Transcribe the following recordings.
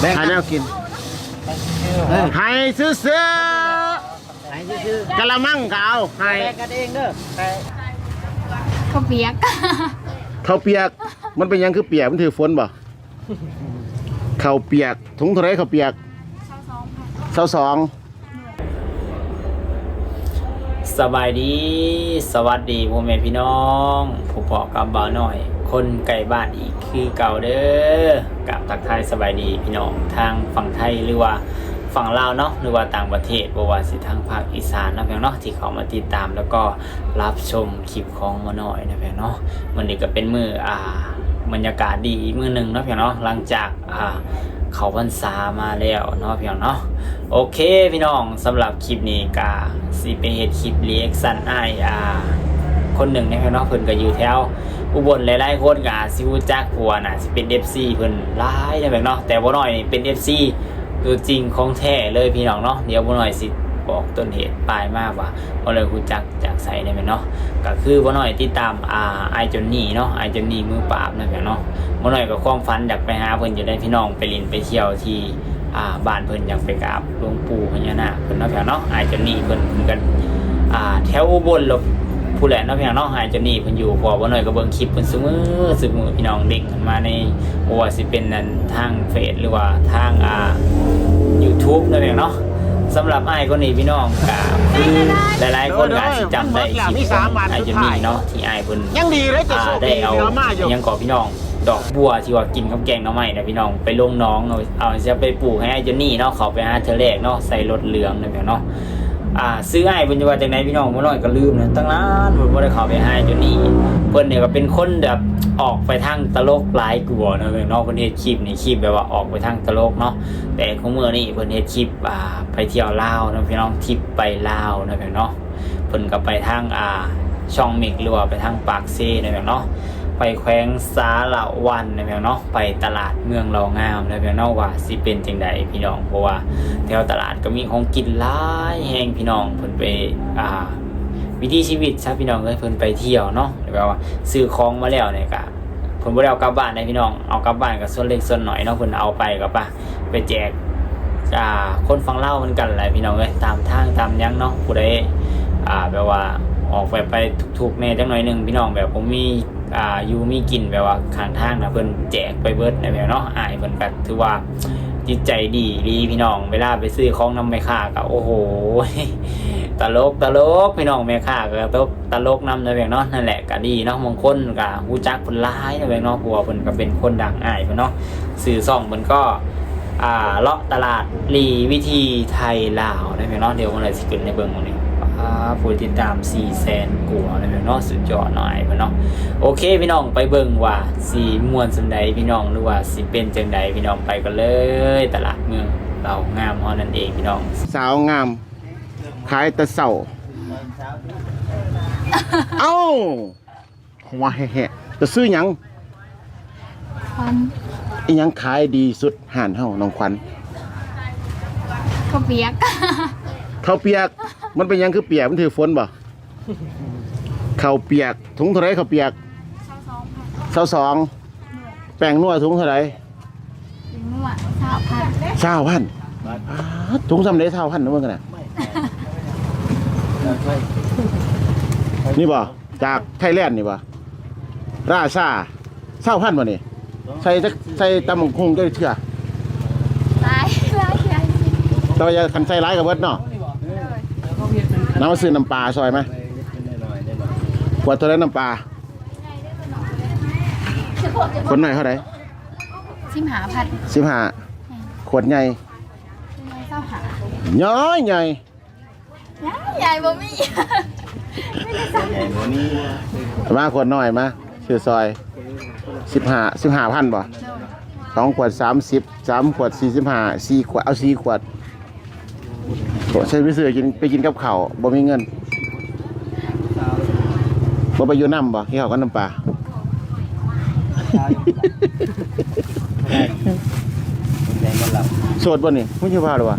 แบ่งหาแนวกินเฮ้ยให้ซื้อซื้อไหนชื่อกะละมังก็เอาให้แบ่งกันเองเด้อแต่ข้าวเปียกข้าวเปียก มันเป็นหยังคือเปียก มันถือฝนบ่ข้าวเปียก ถุงเท่าไรข้าวเปียกเศร้าสองสบายดี สวัสดีพ่อแม่พี่น้อง ผู้ปอกับบ่าวหน่อย คนไก่บ้านอีกคือเก่าเด้อกับทักทายสบายดีพี่น้องทางฝั่งไทยหรือว่าฝั่งลาวเนาะหรือว่าต่างประเทศบ่ว่าสิทางภาคอีสานนะเพียงเนาะที่เขามาติดตามแล้วก็รับชมคลิปของบ่าหน่อยนะเพียงเนาะมันนี้ก็เป็นมืออ่าบรรยากาศดีมือหนึ่งเนาะเพียงเนาะหลังจากอ่าเขาพรรษามาแล้วเนาะพี่น้องเนาะโอเคพี่น้องสำหรับคลิปนี้กาสิไปเฮ็ดคลิปรีแอคชั่นอ้ายอ่าคนหนึ่งนะเนี่ยพี่น้องเพิ่นก็อยู่แถว อุบลหลายๆคนก็อาจสิรู้จักผัวน่ะสิเป็น FC เพิ่นหลายนะแบบเนาะแต่บ่น้อยนี่เป็น FC ตัวจริงของแท้เลยพี่น้องเนาะเดี๋ยวบ่น้อยสิบอกต้นเหตุปลายมากว่าบ่เลยรู้จักจากไสได้แม่นเนาะก็คือบ่น้อยติดตามอ่าไอจนนี่เนาะไอจนนี่มือปราบนะแม่นเนาะมื่อหน่อยก็ความฝันอยากไปหาเพิ่นอยู่ได้พี่น้องไปลินไปเที่ยวที่อ่าบ้านเพิ่นอยากไปกราบหลวงปู่พญานาคเพิ่นเนาะพี่น้องเนาะไอจนนี่เพิ่นเพิ่นกันอ่าแถวอุบลหลบ ผู้แหละเนาะพี่น้องเนาะอายจนนี่เพิ่นอยู่พอบ่หน่อยก็เบิ่งคลิปเพิ่นซุมื้อซุมื้อพี่น้องเด้งกันมาในบ่ว่าสิเป็นนั่นทางเฟซหรือว่าทางอ่า YouTube นาะพี่น้องเนาะสำหรับอ้ายคนนี้พี่น้องก็คือหลายๆคนก็อาจสิจำได้คลิปของอ้ายเจนนี่เนาะที่อ้ายเพิ่นยังดีเลยจะอ่าโชคได้ดีเอายวมาอยู่ยังก่อพี่น้องดอกบัวที่ว่ากินกับแกงน้ำไม้นะพี่น้องไปลงน้องเอาเอาจะไปปลูกให้ไอ้เจนนี่เนาะเขาไปหาเธอแรกเนาะใส่รถเหลืองนั่น้องเนาะ อ่าซื้อให้เพิ่นจะว่าจากไหนพี่น้องบ่น้อยก็ลืมนะตั้งนานเพิ่นบ่ได้เข้าไปให้จนนี่เพิ่นเนี่ยก็เป็นคนแบบออกไปทางตลกหลายกลัวานะพี่น้องเพิ่นเฮ็ดคลิปนี่คลิปแบบว่าออกไปทางตลกเนาะแต่ของมื้อนี้เพิ่นเฮ็ดคลิปอ่าไปเที่ยวลาวนะพี่น้องทริปไปลาวนะพี่น้องเนาะเพิ่นก็ไปทางอ่าช่องมิกหรือว่าไปทางปากเซ่นะพียงเนาะ ไปแขวงสาละวันนะพียงเนาะไปตลาดเมืองเรางามนะเพียงเนาะว่าสิเป็นจังใดพี่น้องเพราะว่าแถวตลาดก็มีของกินหลายแห่งพี่น้องเพิ่นไปอ่าวิถีชีวิตซะพี่น้องเอ้ยเพิ่นไปเที่ยวเนาะแบบว่าซื้อของมาแล้วเนี่ยก็เพิ่นบ่ได้เอากลับบ้านได้พี่น้องเอากลับบ้านก็ส่วนเล็กส่วนน้อยเนาะเพิ่นเอาไปก็ปะไปแจกอ่าคนฟังเล่าเหมือนกันแหละพี่น้องเอ้ยตามทางตามยังเนาะผู้ใดอ่าแบบว่าออกไปไปทุกๆแน่จังหน่อยหนึ่งพี่น้องแบบผมมี อ่าอยู่มีกินแบบว่าข้างทางนะเพิ่นแจกไปเบิดในแบบเนาะอายเพิ่นก็ถือว่าจิตใจดีดีพี่น้องเวลาไปซื้อของนำแม่ค้าก็โอ้โหตลกตลกพี่น้องแม่ค้าก็ตลกตลกนำในแบบเนาะนั่นแหละก็ดีเนาะบางคนก็ฮู้จักเพิ่นหลายในแบบเนาะเพราะว่าเพิ่นก็เป็นคนดังอายเพิ่นเนาะสื่อซ่องเพิ่นก็ อ่าเลาะตลาดลีวิธีไทยลาวได้ไหมเนาะเดี๋ยววันไหนสิขึ้นในเบิ่งวันนี้อ่าผู้ติดตาม4แสนกว่าได้ไหมเนาะสุดยอดหน่อยเพิ่นเนาะโอเคพี่น้องไปเบิ่งว่าสีม่วนสำใดพี่น้องหรือว่าสิเป็นจังใดพี่น้องไปกันเลย ตลาดเมืองเรางามเฮานั่นเองพี่น้อง สาวงามขายแต่เสาเอ้าว่าแห่ๆจะซื้อหยังควัน อีหยังขายดีสุดห่านเฮาน้องขวัญข้าวเปียก ข้าวเปียก มันเป็นหยังคือเปียกมันถือฝนบ่ข้าวเปียกถุงเท่าไรข้าวเปียกเศร้าสองแป้งนัวถุงเท่าไรถึงนวดสาวพันเศร้าพันถุงสำเร็จเศร้าพันนะเมื่อกันนะนี่บ่จากไทยแลนด์นี่บ่ราชาเศร้าพันบ่นี่ ใส่จักใส่ตำบักคงด้วยเถื่อตายตายตายแต่ว่าอย่าคันใส่ร้ายกับเบิดเนาะน้ำมาซื้อน้ำปลาซอยไหมขวดเท่าไรน้ำปลาคนหน่อยเท่าไหร่ชิมหาพันสิบห้าขวดใหญ่เศร้าหาย้อยใหญ่ใหญ่บ่มี มาขวดน้อยมาซื้อซอย สิบห้าสิบห้าพันบ่สองขวดสามสิบสามขวดสี่สิบห้าสี่ขวดเอาสี่ขวดใช้ไปซื้อกินไปกินกับข้าวบ่มีเงินบ่ไปอยู่น้ำบ่ที่เขาก็น้ำปลาแบ่งกันหลับโสดบ่นี่ไม่ใช่ว่าหรอวะ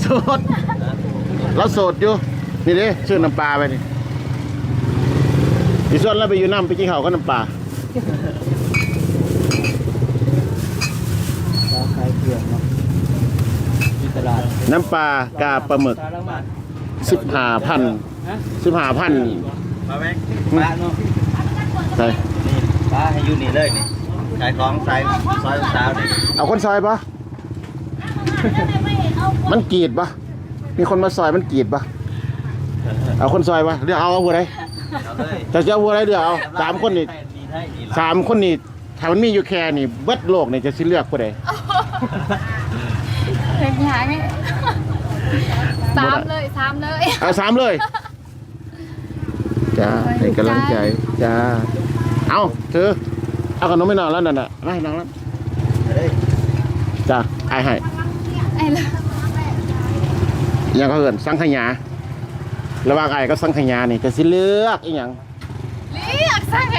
โสดเราโสดอยู่นี่เด้ซื้อน้ำปลาไปนี่ อีส่วนแล้วไปอยู่น้ำไปกินข้าวก็น้ำปลาน้ำปลากาปลาหมึกสิบห้าพันสิบห้าพันมาไหมปลาเนาะใช่ปลาให้อยู่นี่เลยนี่ขายของใส่ซอยสาวนี่เอาคนซอยปะมันกรีดปะมีคนมาซอยมันกรีดปะเอาคนซอยปะเรียกเอาเอาผู้ใเอาเลยแต่จะเอาบัวไรเดี๋ยวเอาสามคนนี่ดีได้ดีละสามคนนี่ถ้ามันมีอยู่แค่นี่เบิดโลกนี่จะสิเลือกผู้ใดเล็กหายไหมสามเลยสามเลยเอาสามเลยจ้าให้กำลังใจจ้าเอาเธอเอาขนมไม่นอนแล้วนั่นน่ะไม่นอนแล้วเฮ้ยจ้าไอ้ให้ไอ้เลยยังเขาเอินสังขยา ระหว่างไอ้กับสังขยานี่จะสิเลือกอีหยังเรียกสร้างไง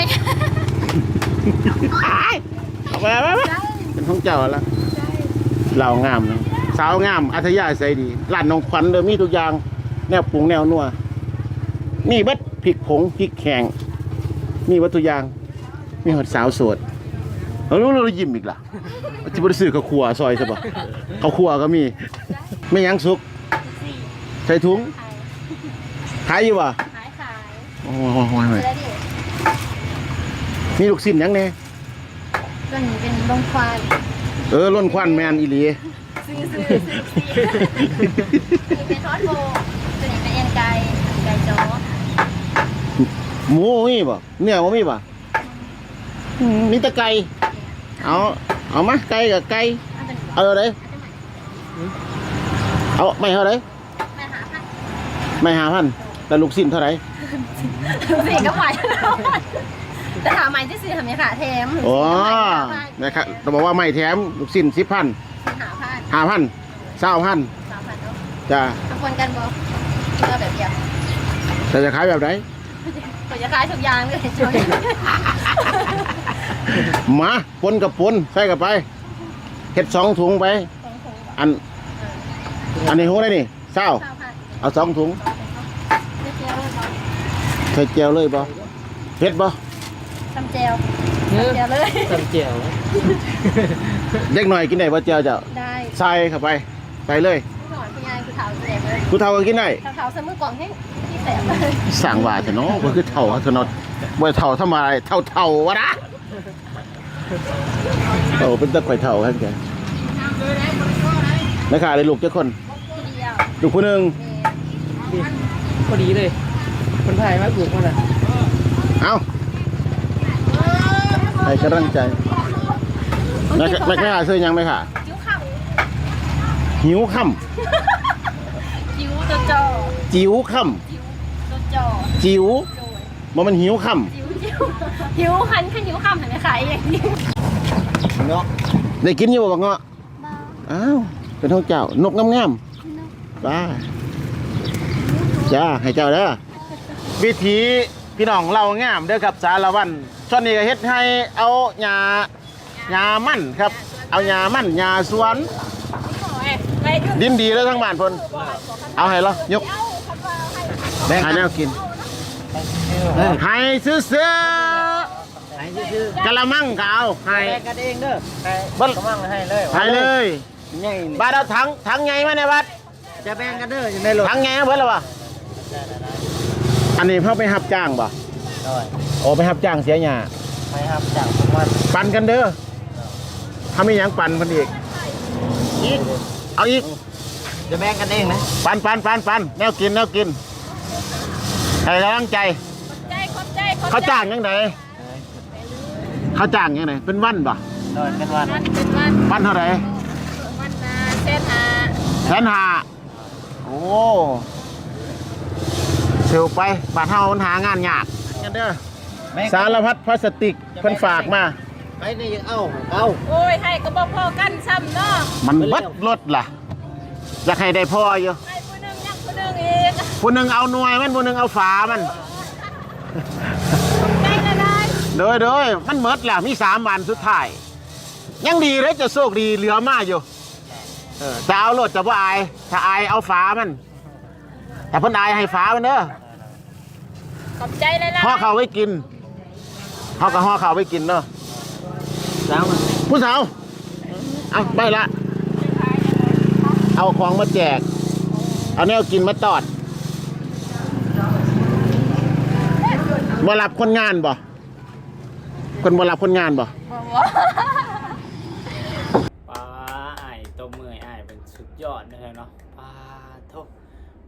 เอาไปไปไปเป็นของเจ้าแล้วเรางามนะสาวงาม อัธยาศัยดีร้านน้องขวัญเดิมมีทุกอย่าง แนวปรุงแนวนัวมีเบัดพริกผงพริกแข็งมีวัตถุกอย่าง มีหอดสาวโสดเอาแล้วเรายิ้มอีกล่ะจิบริสื่อข้าวครัวซอยใช่ปะข้าวครัวก็มี ไม่ยั้งสุก ใส่ถุง ขายอยู่ป่ะขายขายโอ้โหแล้วดิมีลูกชิ้นหยังเนี่ยตัวนี้เป็นลงควานเออล้นควันแมนอีหลีซื้อซื้อซื้อนี่เป็นทอดโบตัวนี้เป็นเอ็นไก่ไก่จ้อหมูบ่มีป่ะเนื้อบ่มีป่ะอืมมีแต่ไก่เอาเอามาไก่กับไก่อันเป็นเอาเลยเอาไม่เท่าไหรแม่หาพันไม่หาพัน แต่ลูกชิ้นเท่าไหรสี่ก็ไหวแล้วแต่ถามใหม่ที่สี่ทำยังไงแถมโอ้นะครับเราบอกว่าไม่แถมลูกชิ้นสิบพันหาพันห้าพันเศร้าพันสามพันเนาะจ้าทำคนกันบ่เลือกแบบเดียวแต่จะขายแบบไหนก็จะขายทุกอย่างเลยจอยมาปนกับปนใส่กับไปเห็ดสองถุงไปของผมอันอันนี้หูได้นี่เศร้าสามพันเอาสองถุงเจียวเลยบ่ ใส่เจียวเลยบ่เผ็ดบ่ทำเจียวทำเจียวเลย ตำเจียวเด็กหน่อยกินได้บ่เจียวเจ้าได้ใส่เข้าไปใส่เลยพี่หนอนพี่ยายคือเถาแสบเลยผู้เฒ่าก็กินได้เถาเถาเสมอกล่องให้ที่แสบเลยสั่งว่าเถอะเนาะบ่คือเฒ่าเถอะเนาะบ่เฒ่าทำไมเฒ่าเฒ่าวะนะโอ้เป็นตะข่อยเฒ่าแค่แกนะคะเลยลูกเจ้าคนทีเดียวลูกผู้หนึงนี่พอดีเลย คนไทยมาปลูกมันอะเอาให้กำลังใจแม่แม่แม่ซื้อยังไหมค่ะจิ้วข่หิวค่ำจิ้วตัวจอำจิ๋วค่ตัวจอำจิ๋วโดยบ่มันหิวค่จิ้วจิ้วจิ้วคันขึ้นจิ้วข่ำเห็นไหมขายอย่างนี้เนาะำได้กินอยู่บ่บักเงาะอ้าวเป็นท้องเจ้านกงามๆป้าจ้าให้เจ้าเด้อ วิธีพี่น้องเรางามเด้อครับสารวันช่วงนี้ก็เฮ็ดให้เอาหญ้าหญ้ามั่นครับ เอาหญ้ามั่นหญ้าสวนไปดูดินดีแล้วทั้งบ้านเพิ่นเอาให้เหรอยกแบ่งให้แนวกินเฮ้ยให้ซื้อซื้อให้ชื่อกะละมังก็เอาให้แบ่งกันเองเด้อให้เบิ่งกำลังให้เลยให้เลยใหญ่นี่บาดเอาถังถังใหญ่มาในบัดจะแบ่งกันเด้ออยู่ในรถถังใหญ่มาเบิดแล้วบ่ อันนี้เฮาไปรับจ้างบ่ได้โอ้ไปรับจ้างเสียหญ้าไปครับจากทุกวันปั่นกันเด้อถ้ามีหยังปั่นเพิ่นอีก อีกเอาอีกจะแบ่งกันเองนะปั่นปั่นปั่นปั่นแนวกินแนวกินให้กำลังใจ ใจขอบใจขอบเขาจ้างยังไงเขาจ้างยังไงเป็นวันบ่นอนกันวันวันเป็นวันวันเท่าไหร่วันนาเส้นหาแสนห้าโอ้ เซลไปบาดเฮามันหางานยากกันเด้อแบ่งสารพัดพลาสติกเพิ่นฝากมาไปนี่ยังเอาเอาโอ้ยให้ก็บอกพอกันซ้ำเนาะมันเบิดรถล่ะอยากให้ได้พออยู่ให้ผู้หนึงยังผู้หนึงอีกผู้หนึงเอาหน่วยมันผู้หนึงเอาฝามันใจละได้โดยโดยมันเมิดแล้วมีสามวันสุดท้าย ยังดีเลยจะโชคดีเหลือมาอยู่เออแต่เอารถจะว่าอาย ถ้าอายเอาฝามันแต่เพิ่นอายให้ฝามันเด้อ ขอบใจเลยล่ะห่อเขาวไว้กินห่อกับห่อเขาวไว้กินเนาะแล้วมันผู้สาวเอาไปละ เอาของมาแจก เอาแนวกินมาตอดบ่รับคนงานบ่คนบ่รับคนงานบ่ป้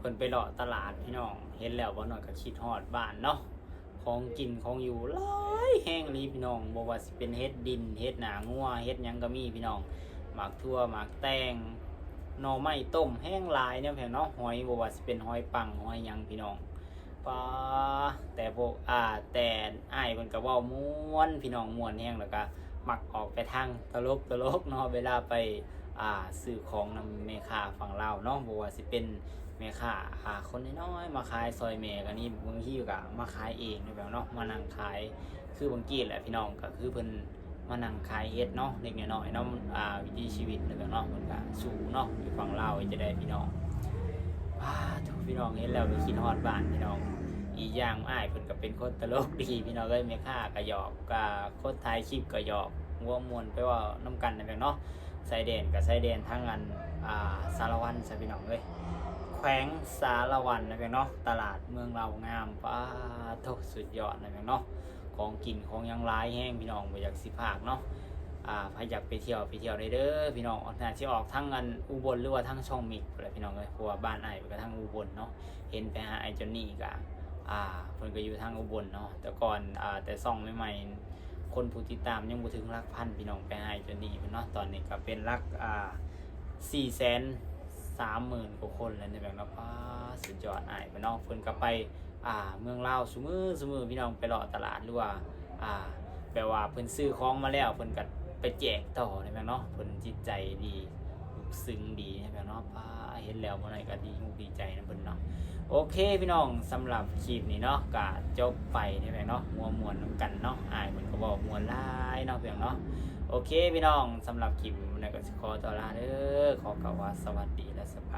พิ่นไปเลาะตลาดพี่น้อง เห็นแล้วบ่น้อยก็คิดฮอดบ้านเนาะ ของกินของอยู่หลายแห้งลีพี่น้องบ่ว่าสิเป็นเฮ็ดดินเฮ็ดหนางัวเฮ็ดหยังก็มีพี่น้องหมากทั่วหมากแตงหน่อไม้ต้มแห้งลายเนี่ยแผ่นเนาะหอยบ่ว่าสิเป็นหอยปังหอยหยังพี่น้องป้าแต่พวกอ่าแต่อ้ายเพิ่นก็เว้าม่วนพี่น้องม่วนแห้งแล้วก็มักออกไปทางตลกตลกเนาะเวลาไปอ่าซื้อของนำแม่ค้าฝั่งลาวเนาะบ่ว่าสิเป็น แม่ค้าหาคนน้อยๆมาขายซอยแม่กันนี่บางทีก็มาขายเองนี่แบบเนาะมานั่งขายคือบางกีแหละพี่น้องก็คือเพิ่นมานั่งขายเฮ็ดเนาะเล็กน้อยๆเนาะอ่าวิถีชีวิตนี่แบบเนาะเพิ่นก็สู้เนาะอยู่ฝั่งลาวจะได้พี่น้องว้าทุกพี่น้องเห็นแล้วก็คิดฮอดบ้านพี่น้องอีกอย่างอ้ายเพิ่นก็เป็นคนตลกดีพี่น้องเอ้ยแม่ค้าก็หยอกก็คนถ่ายคลิปก็หยอกหัวมวนไปว่าน้ำกันนั่นแหละเนาะไซเดนกับไซเดนทั้งอันอ่าสารวันซะพี่น้องเอ้ย แขวงสารวันนะเพียงเนาะตลาดเมืองเรางามป้าโทสุดยอดนะเพียงเนาะของกินของยังร้ายแห้งพี่น้องไปอยากสิภาคเนาะอ่าใครอยากไปเที่ยวไปเที่ยวได้เด้อพี่น้องน่าที่ออกทั้งอันอุบลหรือว่าทั้งช่องมิกอะไรพี่น้องเลยเพราะว่าบ้านไอ้ไปก็ทั้งอุบลเนาะเห็นไปหาไอ้จอนนี่กะอ่าเพิ่นก็อยู่ทางอุบลเนาะแต่ก่อนอ่าแต่ซ่องใหม่ๆคนผู้ติดตามยังบ่ถึงหลักพันพี่น้องไปหาไอ้จอนนี่เนาะตอนนี้ก็เป็นหลักอ่าสี่แสน สามหมื่นกว่าคนแล้วในแบบว่าป้าสุดยอดไอายไปเน้องเพิ่นก็ไปอ่าเมืองลาวซุมือซุมือพี่น้องไปเลาะตลาดหรือว่าอ่าแปลว่าเพิ่นซื้อของมาแล้วเพิ่นก็ไปแจกต่อในแบบเนาะเพิ่นจิตใจดีซึ้งดีในแบบเนาะป้าเห็นแล้วบ่ไหนก็ดีมุกดีใจนะเพิ่นเนาะโอเคพี่น้องสำหรับคลิปนี้เนาะก็จบไปในแบบเนาะมัวมวนนํกันเนาะอายเพิ่นก็บอกมวนลายเนาะเพียงเนาะ โอเคพี่น้องสำหรับคลิปนี้ก็สิขอตัวลาเด้อขอกล่าวว่าสวัสดีและสบาย